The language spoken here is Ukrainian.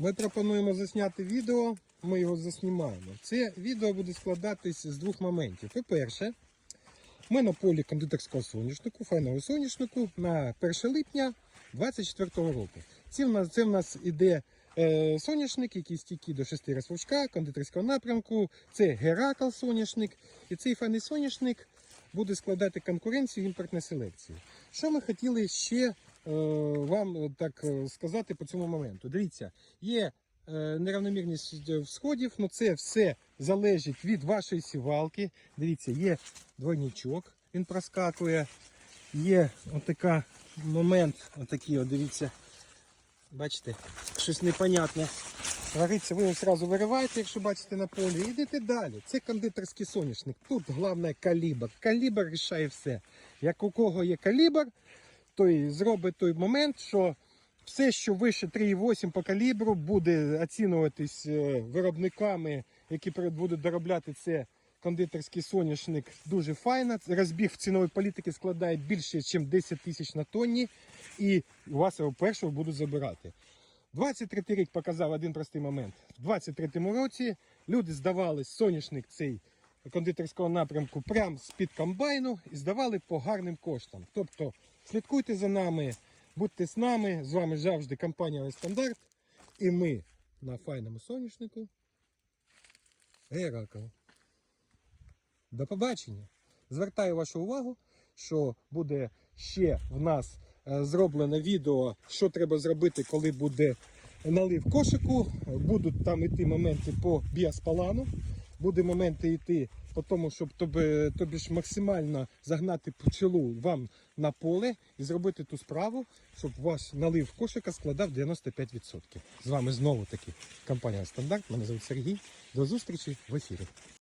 Ми пропонуємо засняти відео, ми його заснімаємо. Це відео буде складатись з двох моментів. По-перше, ми на полі кондитерського соняшнику, файного соняшнику на 1 липня 2024 року. Це в нас, це в нас іде е, соняшник, який стійкий до 6 розпушка, кондитерського напрямку. Це Геракл соняшник. І цей файний соняшник буде складати конкуренцію імпортної селекції. Що ми хотіли ще вам е, так е, сказати по цьому моменту? Дивіться, є е, неравномірність е, всходів, але це все залежить від вашої сівалки. Дивіться, є двойничок, він проскакує. Є отака момент, отакий, от, дивіться, бачите, щось непонятне. Говориться, ви його одразу вириваєте, якщо бачите на полі, і йдете далі. Це кондитерський соняшник. Тут головне калібр. Калібр рішає все. Як у кого є калібр, той зробить той момент, що все, що вище 3,8 по калібру, буде оцінюватись е, виробниками, які будуть доробляти це кондитерський соняшник дуже файно. Розбіг цінової політики складає більше, ніж 10 тисяч на тонні, і у вас його першого будуть забирати. 23 рік показав один простий момент. В 23-му році люди здавали соняшник цей кондитерського напрямку прямо з-під комбайну і здавали по гарним коштам. Тобто слідкуйте за нами, будьте з нами. З вами завжди компанія Стандарт. І ми на файному соняшнику. Геракл. До побачення. Звертаю вашу увагу, що буде ще в нас е, зроблене відео, що треба зробити, коли буде налив кошику. Будуть там йти моменти по біоспалану, буде моменти йти по тому, щоб тобі, тобі ж максимально загнати пчелу вам на поле і зробити ту справу, щоб ваш налив кошика складав 95%. З вами знову таки компанія Стандарт. Мене звуть Сергій. До зустрічі в ефірі.